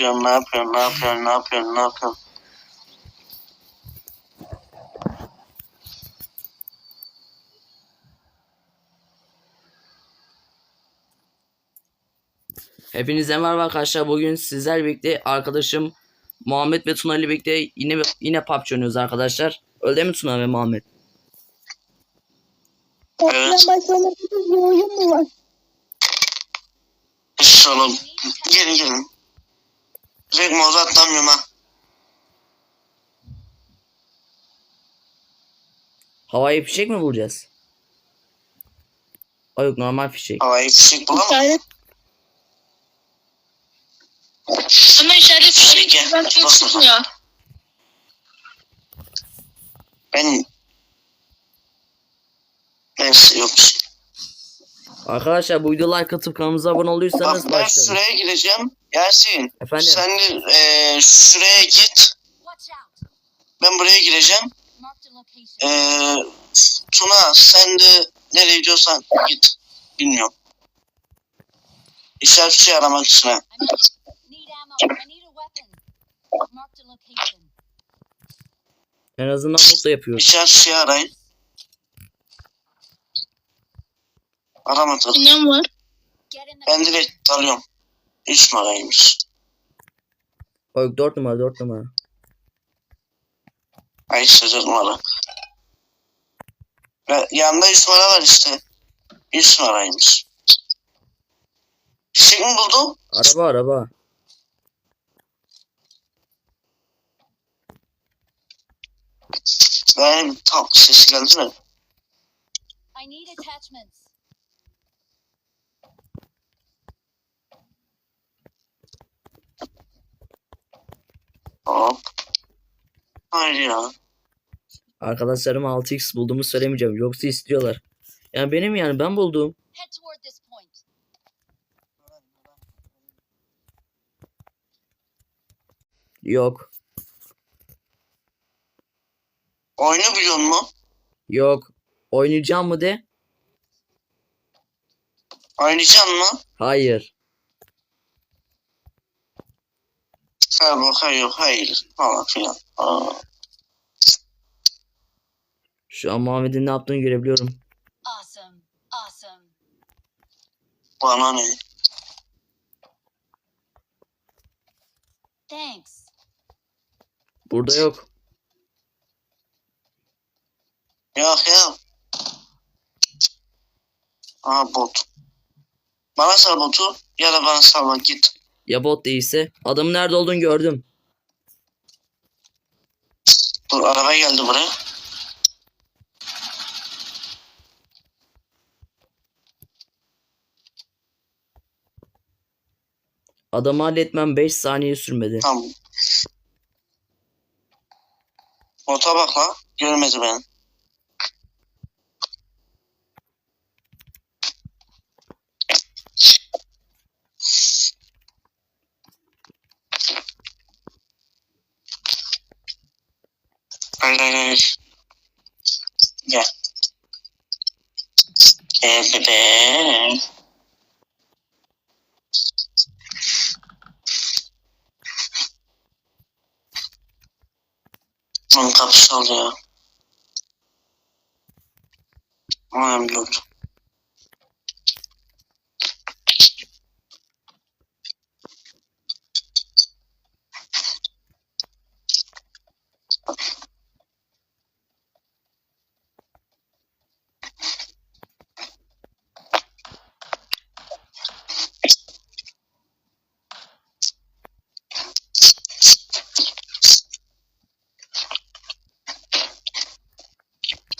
Yapıyorsun? Ne yapıyorsun? Ne yapıyorsun? Ne yapıyorsun? Ne yapıyorsun? Hepinize merhaba arkadaşlar. Bugün sizler birlikte arkadaşım Muhammed ve Tuna ile birlikte yine yine PUBG oynuyoruz arkadaşlar. Öyle mi Tuna ve Muhammed? Evet. başlamasız bir oyun mu var? İnşallah. Gelin gelin. Direkt moza atlamıyorum ha. Havai fişek mi vuracağız? Ay yok normal fişek. Havayı fişek bulamam. İşaret. Ama işaret Şey gel. ben çok sıkmıyor. Ben... Neyse yok. Arkadaşlar bu videoya like atıp kanalımıza abone Bak olduysanız ben başlayalım. şuraya gireceğim. Yasin. Efendim? Sen de eee, şuraya git. Ben buraya gireceğim. Eee Tuna sen de nereye gidiyorsan git. Bilmiyorum. İşaret şey aramak için ha. En azından mutlu yapıyoruz. İşaret şey arayın. Aramadım. Ne var? Ben direkt alıyorum. Üç numaraymış. Ay yok 4 numara 4 numara. Ay işte dört numara. Ve yanında üç numara var işte. Üç numaraymış. Fişek mi buldum? Araba araba. Benim tam sesi geldi mi? I need attachments. Hop. Hayır ya. Arkadaşlarım 6x bulduğumu söylemeyeceğim. Yoksa istiyorlar. Yani benim yani ben buldum. Yok. Oyunu biliyor musun? Yok. Oynayacağım mı de? Oynayacaksın mı? Hayır. Ha bak hayır hayır falan filan. Aa, Şu an Muhammed'in ne yaptığını görebiliyorum. Awesome. Awesome. bana ne? Thanks. Burada yok. Yok ya. Aa bot. Bana sal botu ya da bana salma git. Ya bot değilse. Adamın nerede olduğunu gördüm. Dur araba geldi buraya. Adamı halletmem 5 saniye sürmedi. Tamam. Bota bak la. Görmedi beni. Hayır. Gel. Gel bebeğim. Onun kapısı oldu ya. Aynen gördüm.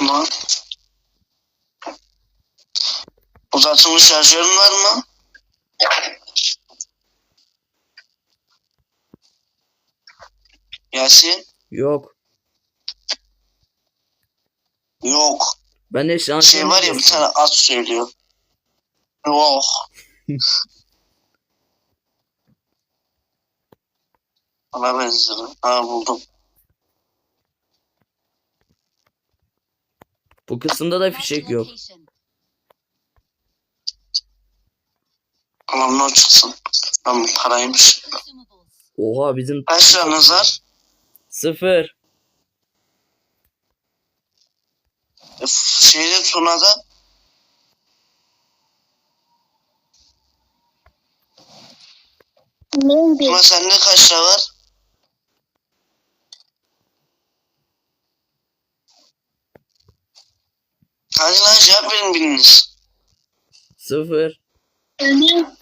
Ama uzatılmış şarjörün var mı? Yasin? Yok. Yok. Ben de şans Şey var ya bir tane at söylüyor. Yok. Ona benziyor. Ha buldum. Bu kısımda da fişek yok. Location. Tamam ne çıksın. Tamam paraymış. Consumables. Oha bizim Kaç liranız var? sıfır. Şeyde Tuna'da Neydi? Tuna sende kaç lira var? Hadi lan cevap verin biriniz. Sıfır. Öyle.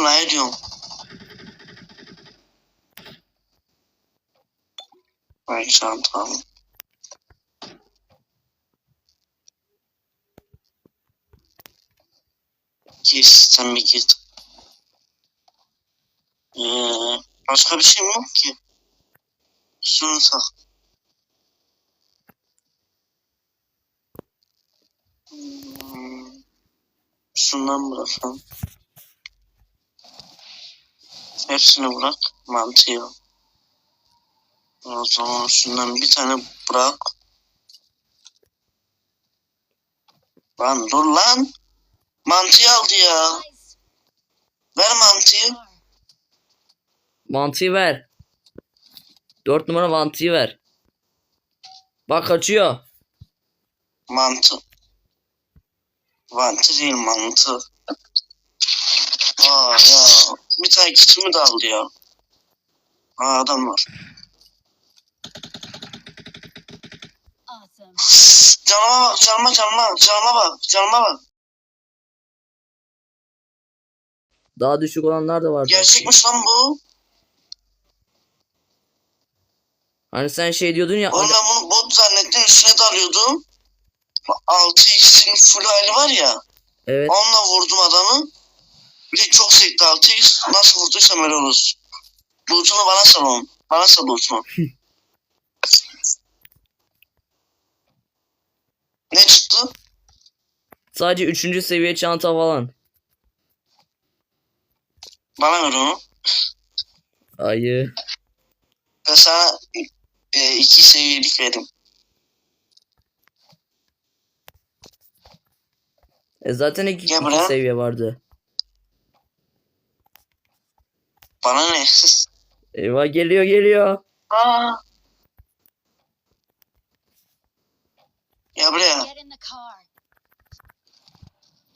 Ben Tuna'ya diyorum. Ay çantam. Gir sen bir git. Ee, başka bir şey mi yok ki? Şunu tak. Hmm, Şundan bırakalım. Hepsini bırak. Mantıyı. al. O zaman şundan bir tane bırak. Lan dur lan. Mantıyı aldı ya. Ver mantıyı. Mantıyı ver. Dört numara mantıyı ver. Bak kaçıyor. Mantı. Mantı değil mantı. Aa ya. Bir tane kitimi de aldı ya. Aa adam var. Canıma bak canıma canıma canıma bak canıma bak. Daha düşük olanlar da var. Gerçekmiş lan bu. Hani sen şey diyordun ya. Oğlum ben bunu bot zannettim üstüne dalıyordum. 6x'in full hali var ya. Evet. Onunla vurdum adamı. Bir de çok sekti 6x. Nasıl vurduysam öyle olur. Loot'unu bana sal oğlum. Bana sal loot'unu. ne çıktı? Sadece üçüncü seviye çanta falan. Bana ver onu. Ayı. Ben sana e, iki seviyelik verdim. E zaten iki, Gel iki buraya. seviye vardı. Bana ne? Eyvah geliyor geliyor. Aa. Ya buraya.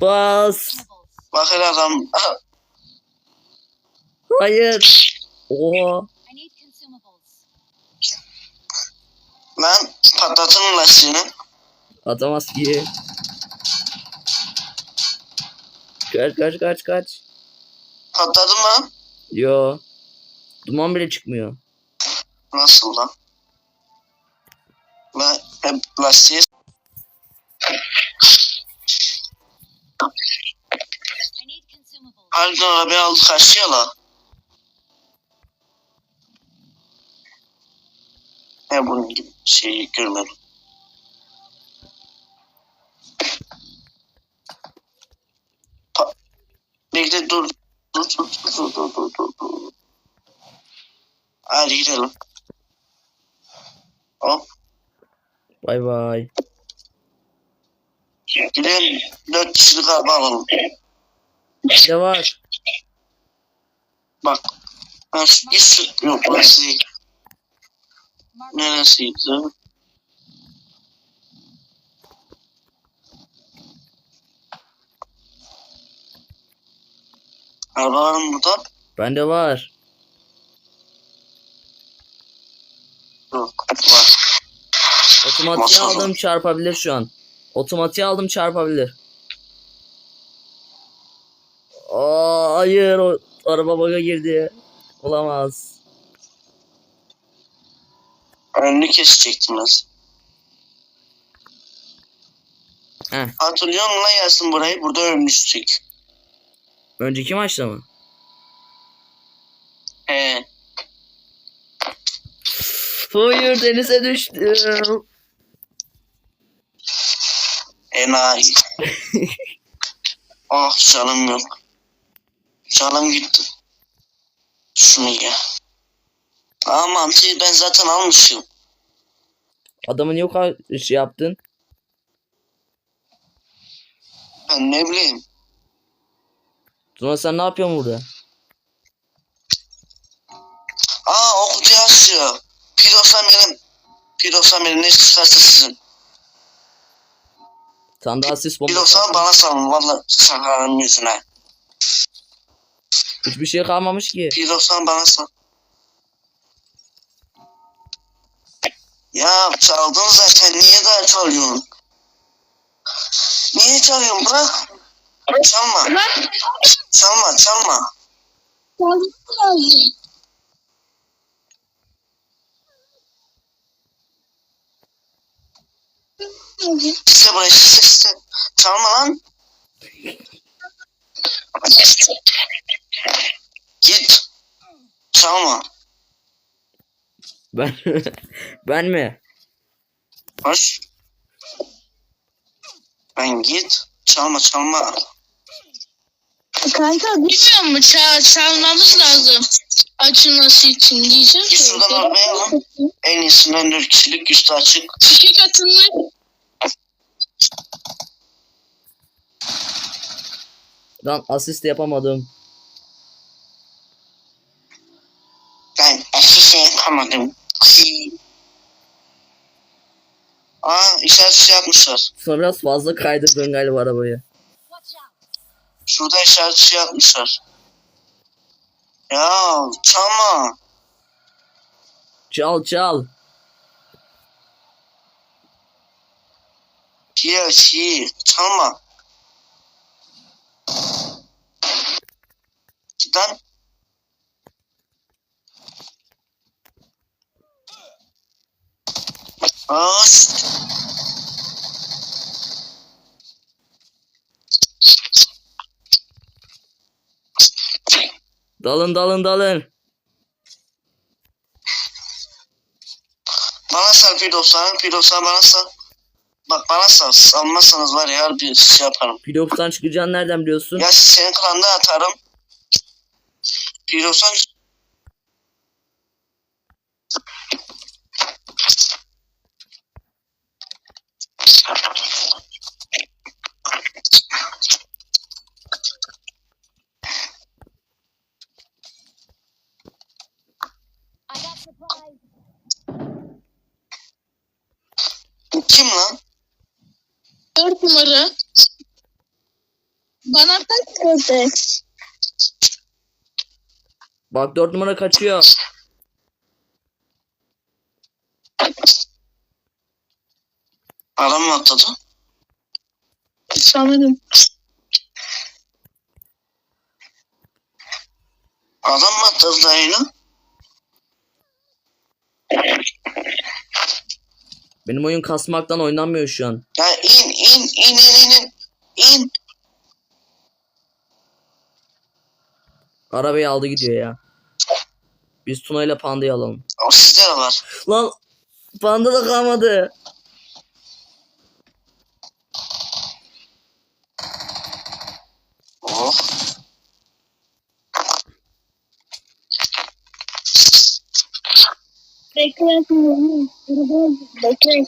Bas. Bak hele adam. Hayır. Oha. Lan patlatın lastiğini. Atamaz ki. Kaç kaç kaç kaç. Patladı mı? Yo. Duman bile çıkmıyor. Nasıl lan? Ben hep lastiğe I need consumables. harbiden arabayı aldı kaçtı ya la. Ne bunun gibi şeyi görmedim. Bekle dur. Hadi gidelim. Hop Bay bay. gidelim. Dört kişilik araba alalım. Bende var. Bak. Ben şu, git şu, yok burası değil. Neresiydi? Araba var mı burada? Bende var. Yok. Var. Otomatiğe Masal. aldım çarpabilir şu an. Otomatiğe aldım çarpabilir. Aa, hayır o araba baga girdi. Olamaz. Önünü kesecektim nasıl? Heh. Hatırlıyor musun lan Yasin burayı? Burada ölmüştük. Önceki maçta mı? He. Hayır denize düştüm. Enayi. ah canım yok. Canım gitti. Şunu ye. Aa mantıyı ben zaten almışım. Adamı niye o kadar şey yaptın? Ben ne bileyim. Sonra sen ne yapıyorsun burada? Aa o kutuyu açıyor. Piros'tan benim. Piros'tan benim ne çıkarsa sizin. Sen daha sis bombası. Piros'tan bana salın. Valla sakarım yüzüne. Hiçbir şey kalmamış ki. Piros'tan bana sal. Ya çaldın zaten. Niye daha çalıyorsun? Niye çalıyorsun? Bırak. Çalma. Çalma. Çalma. İşte buraya işte. Çalma lan. Git. Çalma. Ben ben mi? Hoş. Ben git. Çalma çalma. Kanka Bilmiyor musun? Çal, çalmamız lazım. Açılması için diyeceğim. Şuradan arabaya al. En iyisinden 4 kişilik üstü açık. Fişek atılmış. Lan asist yapamadım. Ben şey yapamadım. Aa işaret şey yapmışlar. Sonra biraz fazla kaydırdın galiba arabayı. Şurada işaret şey yapmışlar. Ya çalma. Çal çal. Çiğ çiğ. Çalma. Cidden. Aa, Dalın dalın dalın. bana sal Piros'tan. Piros'tan bana sal. Bak bana sal. Salmazsanız var ya bir şey yaparım. Pilops'tan çıkacağını nereden biliyorsun? Ya senin klanda atarım. Piros'tan I got supplies. kim lan? Dört numara. Kızı? Bak 4 numara kaçıyor. Adam mı atladı? Sanırım. Adam mı atladı dayını? Benim oyun kasmaktan oynanmıyor şu an. Ya in in in in in in. Arabayı aldı gidiyor ya. Biz Tuna ile Panda'yı alalım. O sizde de var. Lan Panda da kalmadı. Oh. Bekle. Bekle.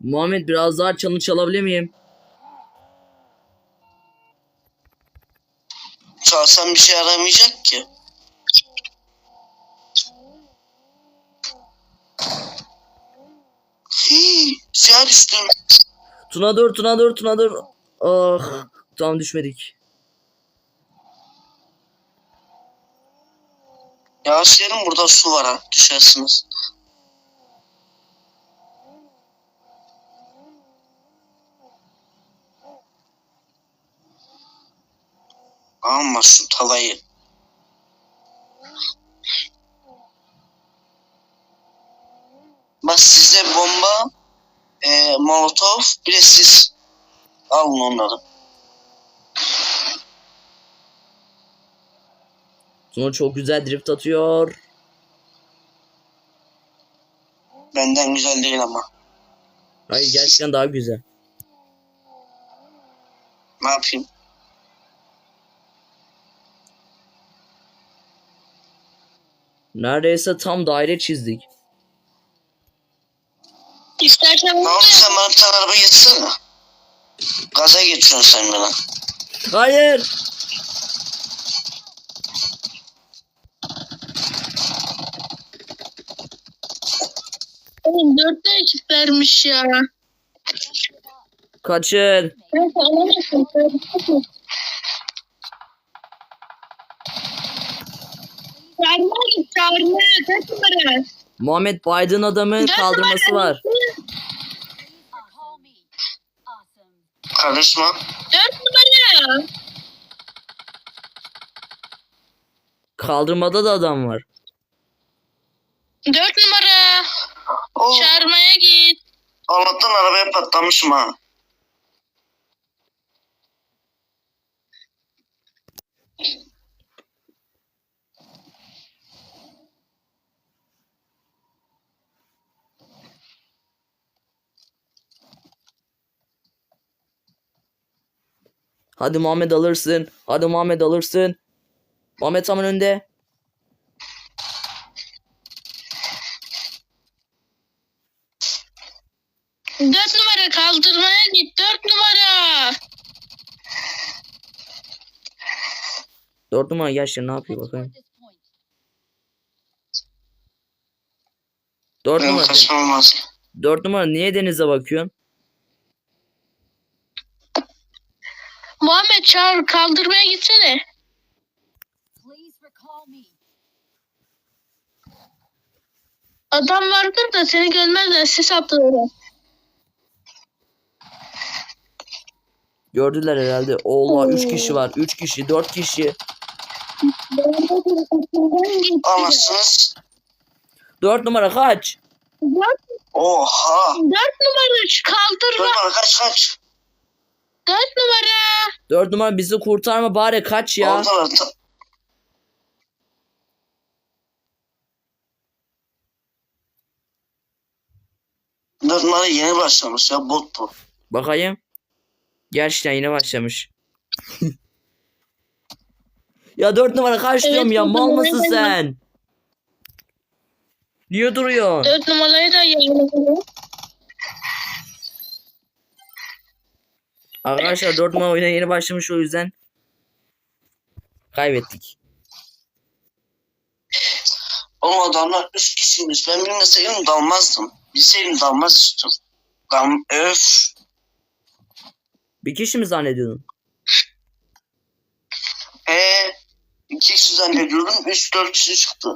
Muhammed biraz daha çanı çalabilir miyim? Çalsam bir şey aramayacak ki. Hii, siyah düştüm. Tuna dur Tuna dur Tuna dur. Ah tam düşmedik. Yavaş gelin burada su var ha. Düşersiniz. Ama şu tavayı. Bak size bomba, e, molotof, bir de siz alın onları. Tuna çok güzel drift atıyor. Benden güzel değil ama. Hayır gerçekten daha güzel. Ne yapayım? Neredeyse tam daire çizdik. İstersen bunu Mahmut sen bana bir tane araba getirsene. Gaza geçiyorsun sen bana. Hayır. Oğlum dört tane ekip vermiş ya. Kaçın. Neyse alamazsın. Kaçın. Git çağırmaya. Kaç numara? Muhammed Biden adamın Dört kaldırması numara. var. Karışma. Dört numara. Kaldırmada da adam var. Dört numara. Oh, Çağırmaya git. Allah'tan arabaya patlamışım ha. Hadi Muhammed alırsın. Hadi Muhammed alırsın. Muhammed tam önünde. Dört numara kaldırmaya git. Dört numara. Dört numara şimdi ne yapıyor bakayım. Dört numara. olmaz. Dört numara niye denize bakıyorsun? Muhammed çağır kaldırmaya gitsene. Adam vardır da seni görmezler. Ses attılar. Gördüler herhalde. Allah üç kişi var. Üç kişi, dört kişi. Alamazsınız. Dört numara kaç. Oha. Dört numara şu Dur bana kaç kaç. Dört numara. Dört numara bizi kurtarma bari kaç ya. Oradalar. ta- Dört numara yeni başlamış ya bot bu. Bakayım. Gerçekten yine başlamış. ya dört numara kaç Evet, diyorum ya dört mal numarayı mısın ben- sen? Niye duruyorsun? Dört numarayı da yayınladım. Arkadaşlar 4 numara oyuna yeni başlamış o yüzden kaybettik. Oğlum adamlar üç kişiymiş. Ben bilmeseydim dalmazdım. Bilseydim dalmaz üstüm. Dam öf. Bir kişi mi zannediyordun? He. İki kişi zannediyordum. Üç dört kişi çıktı.